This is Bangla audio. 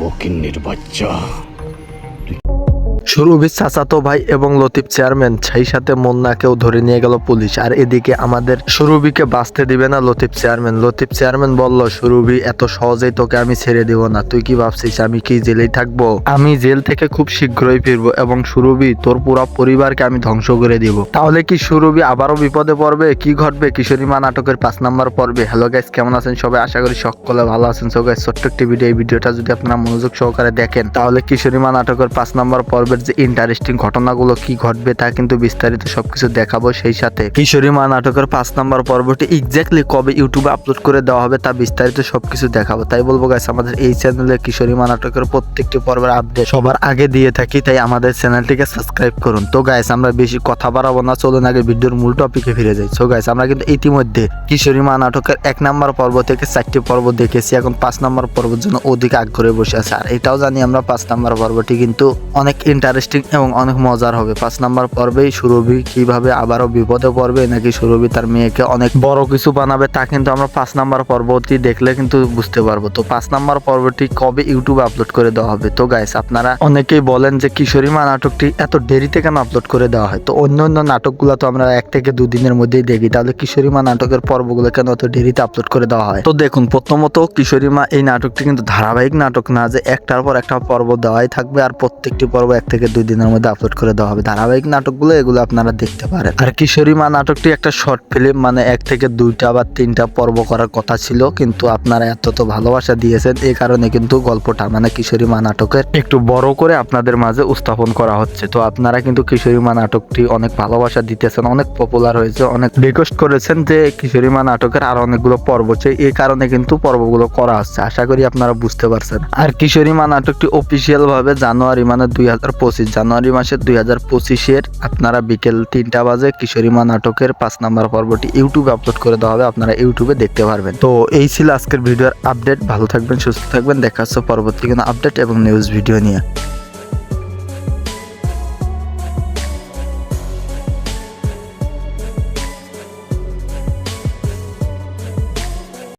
ফকিন্নির বাচ্চা সুরভির চাচাতো ভাই এবং লতিফ চেয়ারম্যান, সেই সাথে মুন্নাকেও ধরে নিয়ে গেল পুলিশ। আর এদিকে আমাদের সুরভিকে বাঁচতে দিবে না লতিফ চেয়ারম্যান। লতিফ চেয়ারম্যান বলল, সুরভি, এত সহজেই তোকে আমি ছেড়ে দিব না। তুই কি ভাবছিস, আমি কি জেলেই থাকব? আমি জেল থেকে খুব শীঘ্রই ফিরবো এবং সুরভি, তোর পুরো পরিবারকে আমি ধ্বংস করে দিব। তাহলে কি সুরভি আবারও বিপদে পড়বে? কি ঘটবে? কিশোরী মা নাটকের পাঁচ নাম্বার পর্বে। হ্যালো গাইস কেমন আছেন সবাই? আশা করি সকলে ভালো আছেন। সো গাইস ছোট্ট একটি ভিডিও এই ভিডিওটা যদি আপনারা মনোযোগ সহকারে দেখেন, তাহলে কিশোরী মা নাটকের পাঁচ নাম্বার পর্বের যে ইন্টারেস্টিং ঘটনাগুলো কি ঘটবে তা কিন্তু বিস্তারিত সবকিছু দেখাবো সেই সাথে। কিশোরী মা নাটকের পাঁচ নাম্বার পর্বটি এক্স্যাক্টলি কবে ইউটিউবে আপলোড করে দেওয়া হবে তা বিস্তারিত সবকিছু দেখাবো। তাই বলব গাইস আমাদের এই চ্যানেলে কিশোরী মা নাটকের প্রত্যেকটি পর্বের আপডেট সবার আগে দিয়ে থাকি, তাই আমাদের চ্যানেলটিকে সাবস্ক্রাইব করুন। তো গাইস আমরা বেশি কথা বাড়াবো না, চলুন আগে ভিডিওর মূল টপিকে ফিরে যাই। সো গাইস আমরা কিন্তু ইতিমধ্যে কিশোরী মা নাটকের এক নাম্বার পর্ব থেকে চারটি পর্ব দেখেছি, এখন পাঁচ নাম্বার পর্বের জন্য ওদিকে আগ্রহে বসে আছে। আর এটাও জানি আমরা পাঁচ নাম্বার পর্বটি কিন্তু অনেক ইন্টারেস্টিং এবং অনেক মজার হবে। পাঁচ নাম্বার পর্বেই সুরভি কীভাবে আবারও বিপদে পড়বে নাকি সুরভি তার মেয়েকে অনেক বড় কিছু বানাবে তা কিন্তু আমরা পাঁচ নাম্বার পর্বটি দেখলে কিন্তু বুঝতে পারব। তো পাঁচ নাম্বার পর্বটি কবে ইউটিউবে আপলোড করে দেওয়া হবে? তো গাইস আপনারা অনেকেই বলেন যে কিশোরী মা নাটকটি এত দেরিতে কেন আপলোড করে দেওয়া হয়? তো অন্য অন্য নাটকগুলো তো আমরা এক থেকে দুদিনের মধ্যেই দেখি। তাহলে কিশোরী মা নাটকের পর্বগুলো কেন এত দেরিতে আপলোড করে দেওয়া হয়? তো দেখুন, প্রথমত কিশোরী মা এই নাটকটি কিন্তু ধারাবাহিক নাটক না যে একটার পর একটা পর্ব দেওয়াই থাকবে আর প্রত্যেকটি পর্ব এক থেকে দুই দিনের মধ্যে আপলোড করে দেওয়া হবে। ধারাবাহিক নাটকগুলো, এগুলো আপনারা দেখতে পারেন। আর কিশোরী মা নাটকটি একটা শর্ট ফিল্ম মানে এক থেকে দুইটা বা তিনটা পর্ব করার কথা ছিল, কিন্তু আপনারা এত তো ভালোবাসা দিয়েছেন এই কারণে কিন্তু গল্পটা মানে কিশোরী মা নাটকের একটু বড় করে আপনাদের মাঝে উপস্থাপন করা হচ্ছে। তো আপনারা কিন্তু কিশোরী মা নাটকটি অনেক ভালোবাসা দিতেছেন, অনেক পপুলার হয়েছে, অনেক রিকোয়েস্ট করেছেন যে কিশোরী মা নাটকের আর অনেকগুলো পর্ব চাই এই কারণে কিন্তু পর্বগুলো করা হচ্ছে, আশা করি আপনারা বুঝতে পারছেন। আর কিশোরী মা নাটকটি অফিসিয়াল ভাবে জানুয়ারি মানে দুই হাজার পঁচিশ জানুয়ারি মাসে দুই হাজার পঁচিশের আপনারা বিকেল তিনটা বাজে কিশোরীমা নাটকের পাঁচ নাম্বার পর্বটি ইউটিউবে আপলোড করে দেওয়া হবে, আপনারা ইউটিউবে দেখতে পারবেন। তো এই ছিল আজকের ভিডিওর আপডেট। ভালো থাকবেন, সুস্থ থাকবেন। দেখা হচ্ছে পরবর্তী কোনো আপডেট এবং নিউজ ভিডিও নিয়ে।